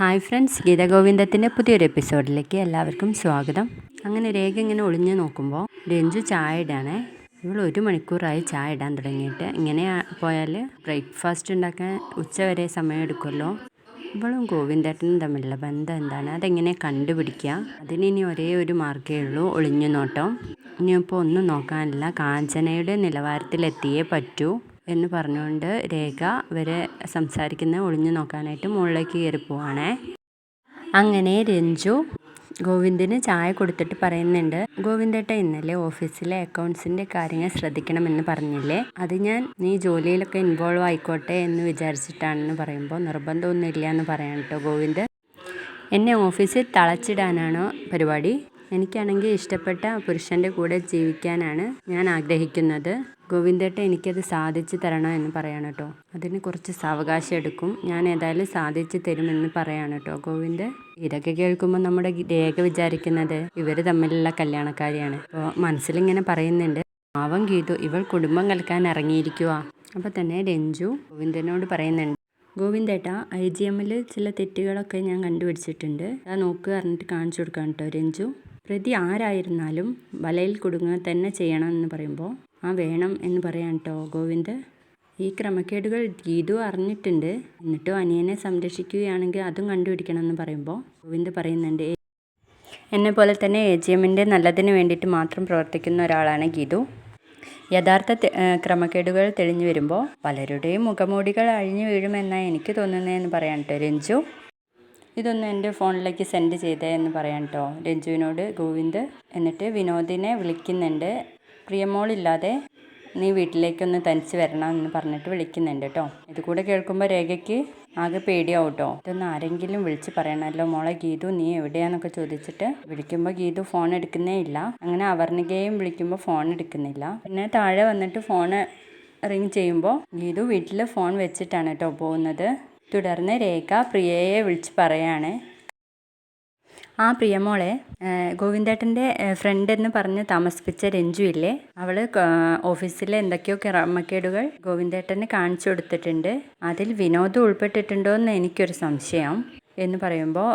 Hi friends ഗീതഗോവിന്ദത്തിന്റെ പുതിയൊരു എപ്പിസോഡിലേക്ക് എല്ലാവർക്കും സ്വാഗതം. അങ്ങനെ രേഖ ഇങ്ങനെ ഒളിഞ്ഞു നോക്കുമ്പോൾ രഞ്ജു ചായ ഇടാണേ. ഇവൾ ഒരു മണിക്കൂറായി ചായ ഇടാൻ തുടങ്ങിയിട്ട്. ഇങ്ങനെ പോയാൽ ബ്രേക്ക്ഫാസ്റ്റ് ഉണ്ടാക്കാൻ ഉച്ചവരെ സമയം എടുക്കുമല്ലോ. ഇവളും ഗോവിന്ദേട്ടനും തമ്മിലുള്ള ബന്ധം എന്താണ്? അതെങ്ങനെ കണ്ടുപിടിക്കുക? അതിന് ഇനി ഒരേ ഒരു മാർഗേ ഉള്ളൂ ഒളിഞ്ഞു നോട്ടം. ഇനിയിപ്പോൾ ഒന്നും നോക്കാനില്ല കാഞ്ചനയുടെ നിലവാരത്തിലെത്തിയേ പറ്റൂ. എന്ന് പറഞ്ഞുകൊണ്ട് രേഖ ഇവരെ സംസാരിക്കുന്ന ഒളിഞ്ഞു നോക്കാനായിട്ട് മുകളിലേക്ക് കയറി പോവാണേ. അങ്ങനെ രഞ്ജു ഗോവിന്ദിന് ചായ കൊടുത്തിട്ട് പറയുന്നുണ്ട് ഗോവിന്ദേട്ട ഇന്നലെ ഓഫീസിലെ അക്കൗണ്ട്സിന്റെ കാര്യങ്ങൾ ശ്രദ്ധിക്കണമെന്ന് പറഞ്ഞില്ലേ? അത് ഞാൻ നീ ജോലിയിലൊക്കെ ഇൻവോൾവ് ആയിക്കോട്ടെ എന്ന് വിചാരിച്ചിട്ടാണെന്ന് പറയുമ്പോൾ നിർബന്ധമൊന്നുമില്ല എന്ന് പറയാൻ കേട്ടോ ഗോവിന്ദ്. എന്നെ ഓഫീസിൽ തളച്ചിടാനാണോ പരിപാടി? എനിക്കാണെങ്കിൽ ഇഷ്ടപ്പെട്ട പുരുഷന്റെ കൂടെ ജീവിക്കാനാണ് ഞാൻ ആഗ്രഹിക്കുന്നത്. ഗോവിന്ദേട്ട എനിക്കത് സാധിച്ചു തരണം എന്ന് പറയാണ് കേട്ടോ. അതിന് കുറച്ച് സാവകാശം എടുക്കും. ഞാൻ ഏതായാലും സാധിച്ചു തരുമെന്ന് പറയാണ് കേട്ടോ. ഗോവിന്ദ് ഇതൊക്കെ കേൾക്കുമ്പോൾ നമ്മുടെ രേഖ വിചാരിക്കുന്നത് ഇവർ തമ്മിലുള്ള കല്യാണക്കാരിയാണ്. അപ്പോൾ മനസ്സിലിങ്ങനെ പറയുന്നുണ്ട് പാവം ഗീതു ഇവൾ കുടുംബം കലക്കാൻ ഇറങ്ങിയിരിക്കുക അപ്പോൾ തന്നെ രഞ്ജു ഗോവിന്ദനോട് പറയുന്നുണ്ട് ഗോവിന്ദേട്ട ഐ ജി എമ്മിൽ ചില തെറ്റുകളൊക്കെ ഞാൻ കണ്ടുപിടിച്ചിട്ടുണ്ട്. അത് നോക്കുക പറഞ്ഞിട്ട് കാണിച്ചു കൊടുക്കാം കേട്ടോ രഞ്ജു. പ്രതി ആരായിരുന്നാലും വലയിൽ കുടുങ്ങുക തന്നെ ചെയ്യണം എന്ന് പറയുമ്പോൾ ആ വേണം എന്ന് പറയാൻ കേട്ടോ ഗോവിന്ദ്. ഈ ക്രമക്കേടുകൾ ഗീതു അറിഞ്ഞിട്ടുണ്ട്. എന്നിട്ടും അനിയനെ സംരക്ഷിക്കുകയാണെങ്കിൽ അതും കണ്ടുപിടിക്കണം എന്ന് പറയുമ്പോൾ ഗോവിന്ദ് പറയുന്നുണ്ട് എന്നെ പോലെ തന്നെ എ ജി എമ്മിന്റെ നല്ലതിന് വേണ്ടിയിട്ട് മാത്രം പ്രവർത്തിക്കുന്ന ഒരാളാണ് ഗീതു. യഥാർത്ഥ ക്രമക്കേടുകൾ തെളിഞ്ഞു വരുമ്പോൾ പലരുടെയും മുഖമൂടികൾ അഴിഞ്ഞു വീഴുമെന്നാണ് എനിക്ക് തോന്നുന്നതെന്ന് പറയാൻ കേട്ടോ രഞ്ജു. ഇതൊന്ന് എന്റെ ഫോണിലേക്ക് സെൻഡ് ചെയ്തേ എന്ന് പറയാം കേട്ടോ രഞ്ജുവിനോട് ഗോവിന്ദ് എന്നിട്ട് വിനോദിനെ വിളിക്കുന്നുണ്ട്. പ്രിയമോളില്ലാതെ നീ വീട്ടിലേക്കൊന്ന് തനിച്ച് വരണം എന്ന് പറഞ്ഞിട്ട് വിളിക്കുന്നുണ്ട് കേട്ടോ ഇത് കൂടെ കേൾക്കുമ്പോൾ രേഖയ്ക്ക് ആകെ പേടിയാവും കേട്ടോ ഇതൊന്ന് ആരെങ്കിലും വിളിച്ച് പറയണമല്ലോ. മോളെ ഗീതു നീ എവിടെയാന്നൊക്കെ ചോദിച്ചിട്ട് വിളിക്കുമ്പോൾ ഗീതു ഫോൺ എടുക്കുന്നേ ഇല്ല. അങ്ങനെ അവർണികയും വിളിക്കുമ്പോൾ ഫോൺ എടുക്കുന്നില്ല. പിന്നെ താഴെ വന്നിട്ട് ഫോൺ റിങ് ചെയ്യുമ്പോൾ ഗീതു വീട്ടിൽ ഫോൺ വെച്ചിട്ടാണ് കേട്ടോ പോകുന്നത്. തുടർന്ന് രേഖ പ്രിയയെ വിളിച്ച് പറയാണ്. ആ പ്രിയമോളെ ഗോവിന്ദേട്ടന്റെ ഫ്രണ്ട് എന്ന് പറഞ്ഞ് താമസിപ്പിച്ച രഞ്ജു ഇല്ലേ? അവൾ ഓഫീസിലെ എന്തൊക്കെയോ ക്രമക്കേടുകൾ ഗോവിന്ദേട്ടന് കാണിച്ചു കൊടുത്തിട്ടുണ്ട്. അതിൽ വിനോദ് ഉൾപ്പെട്ടിട്ടുണ്ടോ എന്ന് എനിക്കൊരു സംശയം എന്ന് പറയുമ്പോൾ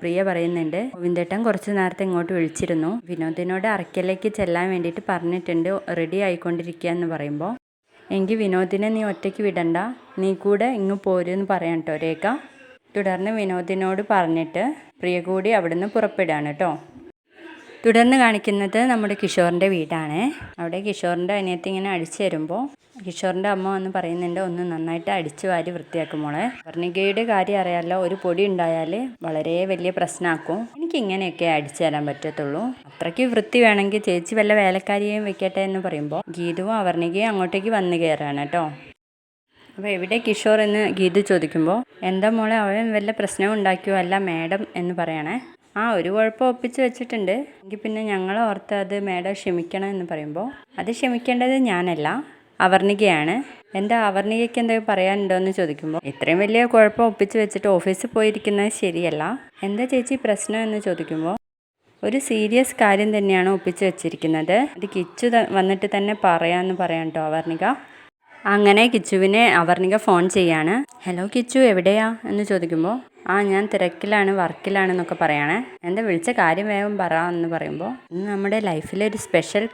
പ്രിയ പറയുന്നുണ്ട് ഗോവിന്ദേട്ടൻ കുറച്ച് നേരത്തെ ഇങ്ങോട്ട് വിളിച്ചിരുന്നു. വിനോദിനോട് അറക്കലേക്ക് ചെല്ലാൻ വേണ്ടിയിട്ട് പറഞ്ഞിട്ടുണ്ട്. റെഡി ആയിക്കൊണ്ടിരിക്കുക എന്ന് പറയുമ്പോൾ എങ്കിൽ വിനോദിനെ നീ ഒറ്റയ്ക്ക് വിടണ്ട. നീ കൂടെ ഇങ്ങ് പോരുമെന്ന് പറയാം കേട്ടോ രേഖ. തുടർന്ന് വിനോദിനോട് പറഞ്ഞിട്ട് പ്രിയ കൂടി അവിടുന്ന് പുറപ്പെടുകയാണ് കേട്ടോ തുടർന്ന് കാണിക്കുന്നത് നമ്മുടെ കിഷോറിന്റെ വീടാണ്. അവിടെ കിഷോറിന്റെ അനിയത്തി ഇങ്ങനെ അടിച്ചു തരുമ്പോൾ കിഷോറിന്റെ അമ്മ വന്ന് പറയുന്നുണ്ട് ഒന്ന് നന്നായിട്ട് അടിച്ചു വാരി വൃത്തിയാക്കും മോളെ. വർണികയുടെ കാര്യം അറിയാമല്ലോ ഒരു പൊടി ഉണ്ടായാൽ വളരെ വലിയ പ്രശ്നമാക്കും. എനിക്ക് ഇങ്ങനെയൊക്കെ അടിച്ചു തരാൻ പറ്റത്തുള്ളൂ. അത്രയ്ക്ക് വൃത്തി വേണമെങ്കിൽ ചേച്ചി വല്ല വേലക്കാരിയെയും വെക്കട്ടെ എന്ന് പറയുമ്പോൾ ഗീതുവും അവർണികയും അങ്ങോട്ടേക്ക് വന്ന് കയറാണ് കേട്ടോ. അപ്പോൾ എവിടെ കിഷോർ എന്ന് ഗീതു ചോദിക്കുമ്പോൾ എന്താ മോളെ അവൻ വല്ല പ്രശ്നവും ഉണ്ടാക്കിയോ അല്ല മാഡം എന്ന് പറയണേ. ആ ഒരു കുഴപ്പം ഒപ്പിച്ച് വെച്ചിട്ടുണ്ട്. എങ്കിൽ പിന്നെ ഞങ്ങൾ ഓർത്ത് അത് മേഡം ക്ഷമിക്കണം എന്ന് പറയുമ്പോൾ അത് ക്ഷമിക്കേണ്ടത് ഞാനല്ല അവർണികയാണ്. എന്താ അവർണികയ്ക്ക് എന്തെങ്കിലും പറയാനുണ്ടോ എന്ന് ചോദിക്കുമ്പോൾ ഇത്രയും വലിയ കുഴപ്പം ഒപ്പിച്ച് വെച്ചിട്ട് ഓഫീസിൽ പോയിരിക്കുന്നത് ശരിയല്ല. എന്താ ചേച്ചി പ്രശ്നം എന്ന് ചോദിക്കുമ്പോൾ ഒരു സീരിയസ് കാര്യം തന്നെയാണ് ഒപ്പിച്ച് വെച്ചിരിക്കുന്നത്. അത് കിച്ചു വന്നിട്ട് തന്നെ പറയാമെന്ന് പറയാം കേട്ടോ അവർണിക. അങ്ങനെ കിച്ചുവിനെ അവർണിക ഫോൺ ചെയ്യാണ്. ഹലോ കിച്ചു എവിടെയാ? എന്ന് ചോദിക്കുമ്പോൾ ആ ഞാൻ തിരക്കിലാണ് വർക്കിലാണെന്നൊക്കെ പറയണേ. എന്താ വിളിച്ച കാര്യം വേഗം പറ എന്ന് പറയുമ്പോൾ ഇന്ന് നമ്മുടെ ലൈഫിലെ ഒരു സ്പെഷ്യൽ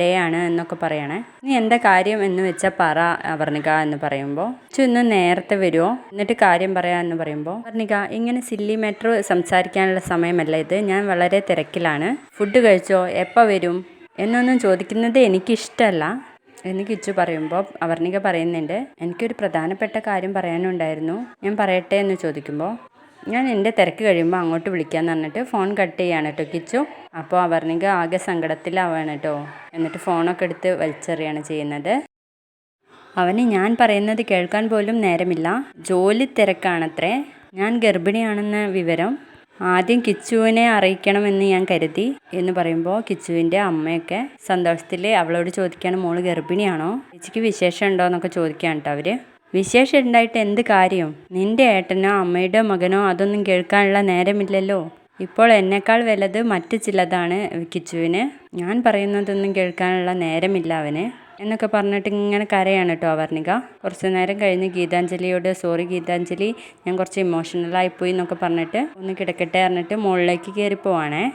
ഡേ ആണ് എന്നൊക്കെ പറയണേ. നീ എന്താ കാര്യം എന്ന് വെച്ചാൽ പറ അവർണിക എന്ന് പറയുമ്പോൾ ചു ഇന്ന് നേരത്തെ വരുമോ എന്നിട്ട് കാര്യം പറയാമെന്ന് പറയുമ്പോൾ അവർണിക ഇങ്ങനെ സില്ലി മെട്രോ സംസാരിക്കാനുള്ള സമയമല്ല ഇത്. ഞാൻ വളരെ തിരക്കിലാണ്. ഫുഡ് കഴിച്ചോ? എപ്പോൾ വരും? എന്നൊന്നും ചോദിക്കുന്നത് എനിക്കിഷ്ടമല്ല എന്ന് കിച്ചു പറയുമ്പോൾ അവർണിക പറയുന്നുണ്ട് എനിക്കൊരു പ്രധാനപ്പെട്ട കാര്യം പറയാനുണ്ടായിരുന്നു. ഞാൻ പറയട്ടെ എന്ന് ചോദിക്കുമ്പോൾ ഞാൻ എന്റെ തിരക്ക് കഴിയുമ്പോൾ അങ്ങോട്ട് വിളിക്കാമെന്ന് പറഞ്ഞിട്ട് ഫോൺ കട്ട് ചെയ്യാണ് കേട്ടോ കിച്ചു. അപ്പോൾ അവർണിക ആകെ സങ്കടത്തിലാവാണ് കേട്ടോ എന്നിട്ട് ഫോണൊക്കെ എടുത്ത് വലിച്ചെറിയാണ് ചെയ്യുന്നത്. അവന് ഞാൻ പറയുന്നത് കേൾക്കാൻ പോലും നേരമില്ല. ജോലി തിരക്കാണത്രേ. ഞാൻ ഗർഭിണിയാണെന്ന വിവരം ആദ്യം കിച്ചുവിനെ അറിയിക്കണമെന്ന് ഞാൻ കരുതി എന്ന് പറയുമ്പോൾ കിച്ചുവിന്റെ അമ്മയൊക്കെ സന്തോഷത്തിൽ അവളോട് ചോദിക്കുകയാണ് മോൾ ഗർഭിണിയാണോ? ചേച്ചിക്ക് വിശേഷം ഉണ്ടോ? എന്നൊക്കെ ചോദിക്കുകയാണ് കേട്ടോ അവർ വിശേഷം ഉണ്ടായിട്ട് എന്ത് കാര്യം? നിന്റെ ഏട്ടനോ അമ്മയുടെ മകനോ അതൊന്നും കേൾക്കാനുള്ള നേരമില്ലല്ലോ. ഇപ്പോൾ എന്നെക്കാൾ വലുത് മറ്റു ചിലതാണ് കിച്ചുവിന്. ഞാൻ പറയുന്നതൊന്നും കേൾക്കാനുള്ള നേരമില്ല അവന്. എന്നൊക്കെ പറഞ്ഞിട്ട് ഇങ്ങനെ കരയാണ് കേട്ടോ അവർണിക. കുറച്ച് നേരം കഴിഞ്ഞ് ഗീതാഞ്ജലിയോട് സോറി ഗീതാഞ്ജലി ഞാൻ കുറച്ച് ഇമോഷണൽ ആയിപ്പോയി എന്നൊക്കെ പറഞ്ഞിട്ട് ഒന്ന് കിടക്കട്ടെ പറഞ്ഞിട്ട് മുകളിലേക്ക് കയറി പോവാണേ.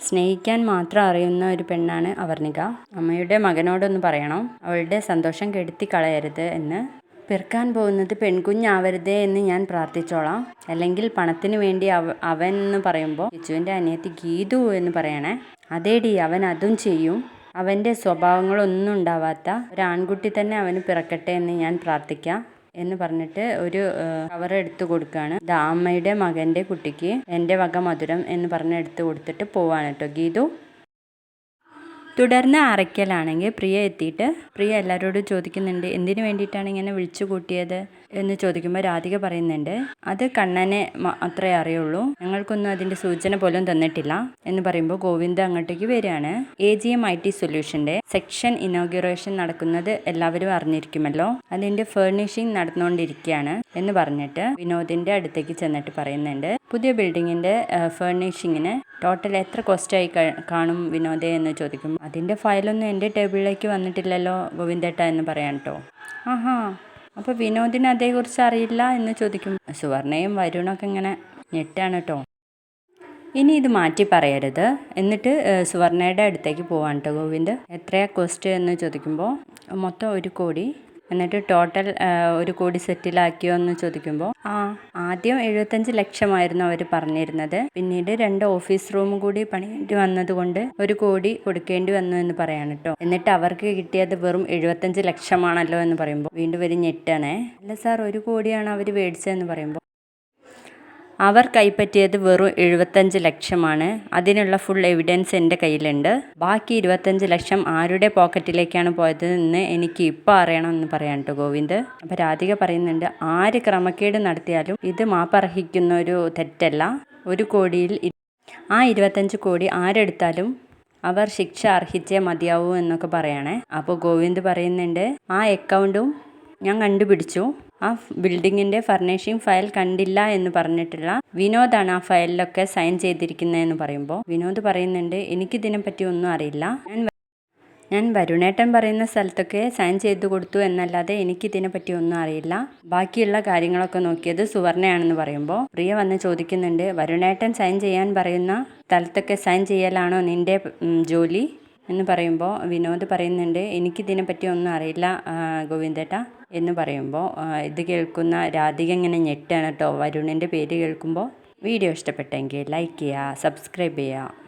സ്നേഹിക്കാൻ മാത്രം അറിയുന്ന ഒരു പെണ്ണാണ് അവർണിക. അമ്മയുടെ മകനോടൊന്ന് പറയണം. അവളുടെ സന്തോഷം കെടുത്തി കളയരുത് എന്ന്. പിറക്കാൻ പോകുന്നത് പെൺകുഞ്ഞാവരുതേ എന്ന് ഞാൻ പ്രാർത്ഥിച്ചോളാം. അല്ലെങ്കിൽ പണത്തിന് വേണ്ടി അവ അവൻ എന്ന് പറയുമ്പോൾ ബിജുവിന്റെ അനിയത്തി ഗീതു എന്ന് പറയണേ. അതേടി അവൻ അതും ചെയ്യും. അവന്റെ സ്വഭാവങ്ങളൊന്നും ഉണ്ടാവാത്ത ഒരാൺകുട്ടി തന്നെ അവന് പിറക്കട്ടെ എന്ന് ഞാൻ പ്രാർത്ഥിക്കാം എന്ന് പറഞ്ഞിട്ട് ഒരു കവർ എടുത്തു കൊടുക്കുകയാണ്. ഇത് അമ്മയുടെ മകന്റെ കുട്ടിക്ക് എന്റെ വക മധുരം എന്ന് പറഞ്ഞ് എടുത്തു കൊടുത്തിട്ട് പോവാണ് കേട്ടോ ഗീതു. തുടർന്ന് അറയ്ക്കലാണെങ്കിൽ പ്രിയ എത്തിയിട്ട് പ്രിയ എല്ലാവരോടും ചോദിക്കുന്നുണ്ട്. എന്തിനു വേണ്ടിയിട്ടാണ് ഇങ്ങനെ വിളിച്ചു കൂട്ടിയത്? എന്ന് ചോദിക്കുമ്പോൾ രാധിക പറയുന്നുണ്ട് അത് കണ്ണനെ മാത്രമേ അറിയുള്ളൂ. ഞങ്ങൾക്കൊന്നും അതിന്റെ സൂചന പോലും തന്നിട്ടില്ല. എന്ന് പറയുമ്പോൾ ഗോവിന്ദ് അങ്ങോട്ടേക്ക് വരികയാണ്. A G M I T സൊല്യൂഷന്റെ section inauguration നടക്കുന്നത് എല്ലാവരും അറിഞ്ഞിരിക്കുമല്ലോ. അതിന്റെ ഫേർണിഷിംഗ് നടന്നുകൊണ്ടിരിക്കുകയാണ് എന്ന് പറഞ്ഞിട്ട് വിനോദിന്റെ അടുത്തേക്ക് ചെന്നിട്ട് പറയുന്നുണ്ട് പുതിയ ബിൽഡിങ്ങിന്റെ ഫേർണിഷിങ്ങിന് ടോട്ടൽ എത്ര കോസ്റ്റ് ആയി കാണും വിനോദേ? എന്ന് ചോദിക്കും അതിന്റെ ഫയലൊന്നും എന്റെ ടേബിളിലേക്ക് വന്നിട്ടില്ലല്ലോ ഗോവിന്ദേട്ട എന്ന് പറയാൻ കേട്ടോ ആഹാ. അപ്പോൾ വിനോദിന് അതേക്കുറിച്ച് അറിയില്ല എന്ന് ചോദിക്കും. സുവർണയും വരുണൊക്കെ ഇങ്ങനെ ഞെട്ടാണ് കേട്ടോ ഇനി ഇത് മാറ്റി പറയരുത്. എന്നിട്ട് സുവർണയുടെ അടുത്തേക്ക് പോവാൻ കേട്ടോ ഗോവിന്ദ്. എത്രയാ കോസ്റ്റ് എന്ന് ചോദിക്കുമ്പോൾ മൊത്തം ഒരു കോടി എന്നിട്ട് ടോട്ടൽ ഒരു കോടി സെറ്റിലാക്കിയോ എന്ന് ചോദിക്കുമ്പോൾ ആ ആദ്യം എഴുപത്തഞ്ച് ലക്ഷമായിരുന്നു അവർ പറഞ്ഞിരുന്നത്. പിന്നീട് രണ്ട് ഓഫീസ് റൂം കൂടി പണിയേണ്ടി വന്നതുകൊണ്ട് ഒരു കോടി കൊടുക്കേണ്ടി വന്നു എന്ന് പറയാണ് കേട്ടോ എന്നിട്ട് അവർക്ക് കിട്ടിയത് വെറും എഴുപത്തഞ്ച് ലക്ഷമാണല്ലോ എന്ന് പറയുമ്പോൾ വീണ്ടും ഒരു ഞെട്ടാണേ. അല്ല സാർ ഒരു കോടിയാണ് അവർ മേടിച്ചതെന്ന് പറയുമ്പോൾ അവർ കൈപ്പറ്റിയത് വെറും എഴുപത്തഞ്ച് ലക്ഷമാണ്. അതിനുള്ള ഫുൾ എവിഡൻസ് എന്റെ കയ്യിലുണ്ട്. ബാക്കി ഇരുപത്തഞ്ച് ലക്ഷം ആരുടെ പോക്കറ്റിലേക്കാണ് പോയത് എന്ന് എനിക്ക് ഇപ്പോൾ അറിയണം എന്ന് പറയാൻ കേട്ടോ ഗോവിന്ദ്. അപ്പോൾ രാധിക പറയുന്നുണ്ട് ആര് ക്രമക്കേട് നടത്തിയാലും ഇത് മാപ്പർഹിക്കുന്ന ഒരു തെറ്റല്ല. ഒരു കോടിയിൽ ആ ഇരുപത്തഞ്ച് കോടി ആരെടുത്താലും അവർ ശിക്ഷ അർഹിച്ചേ മതിയാവൂ എന്നൊക്കെ പറയണേ. അപ്പോൾ ഗോവിന്ദ് പറയുന്നുണ്ട് ആ അക്കൗണ്ടും ഞാൻ കണ്ടുപിടിച്ചു. ആ ബിൽഡിങ്ങിന്റെ ഫർണിഷിംഗ് ഫയൽ കണ്ടില്ല എന്ന് പറഞ്ഞിട്ടുള്ള വിനോദാണ് ആ ഫയലിലൊക്കെ സൈൻ ചെയ്തിരിക്കുന്നതെന്ന് പറയുമ്പോൾ വിനോദ് പറയുന്നുണ്ട് എനിക്കിതിനെപ്പറ്റി ഒന്നും അറിയില്ല. ഞാൻ ഞാൻ വരുണേട്ടൻ പറയുന്ന സ്ഥലത്തൊക്കെ സൈൻ ചെയ്തു കൊടുത്തു എന്നല്ലാതെ എനിക്കിതിനെ പറ്റി ഒന്നും അറിയില്ല. ബാക്കിയുള്ള കാര്യങ്ങളൊക്കെ നോക്കിയത് സുവർണയാണെന്ന് പറയുമ്പോൾ പ്രിയ വന്ന് ചോദിക്കുന്നുണ്ട് വരുണേട്ടൻ സൈൻ ചെയ്യാൻ പറയുന്ന സ്ഥലത്തൊക്കെ സൈൻ ചെയ്യലാണോ നിന്റെ ജോലി? എന്ന് പറയുമ്പോൾ വിനോദ് പറയുന്നുണ്ട് എനിക്കിതിനെപ്പറ്റി ഒന്നും അറിയില്ല ഗോവിന്ദേട്ട. എന്ന് പറയുമ്പോൾ ഇത് കേൾക്കുന്ന രാധിക ഇങ്ങനെ ഞെട്ടാണ് കേട്ടോ. വരുണിന്റെ പേര് കേൾക്കുമ്പോൾ വീഡിയോ ഇഷ്ടപ്പെട്ടെങ്കിൽ ലൈക്ക് ചെയ്യുക സബ്സ്ക്രൈബ് ചെയ്യുക.